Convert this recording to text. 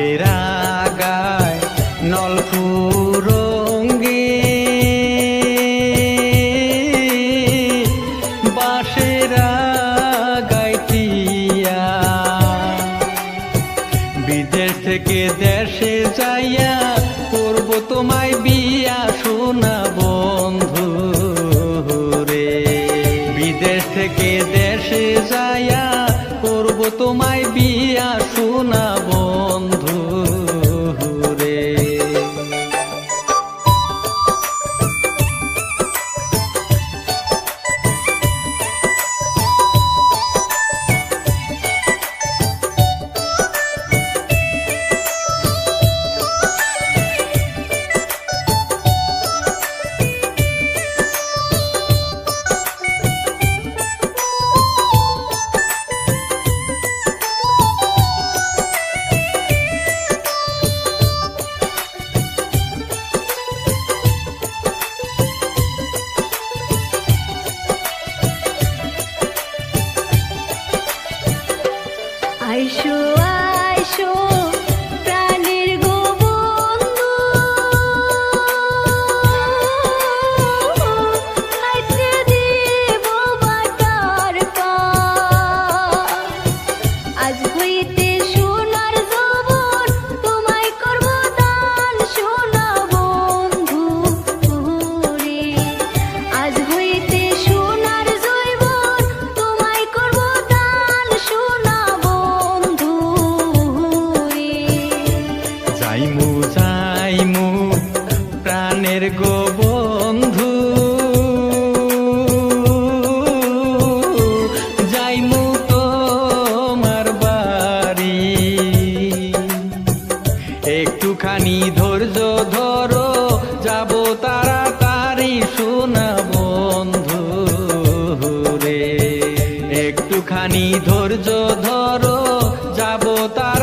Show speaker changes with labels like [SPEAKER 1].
[SPEAKER 1] ফুলের আগায় নলপুরঙ্গে বাঁশের আগায় বিদেশ থেকে দেশে যাইয়া তোমায় বিয়া শোনা রে। বিদেশ থেকে দেশে করব তোমায় বিয়া শোনা বন্ধু।
[SPEAKER 2] যাইমু যাইমু, প্রাণের গো বন্ধু। যাইমু তোমার বাড়ি। একটুখানি ধৈর্য ধরো, যাব তাড়াতাড়ি শোনা বন্ধু রে।
[SPEAKER 1] একটুখানি ধৈর্য ধরো, যাব তার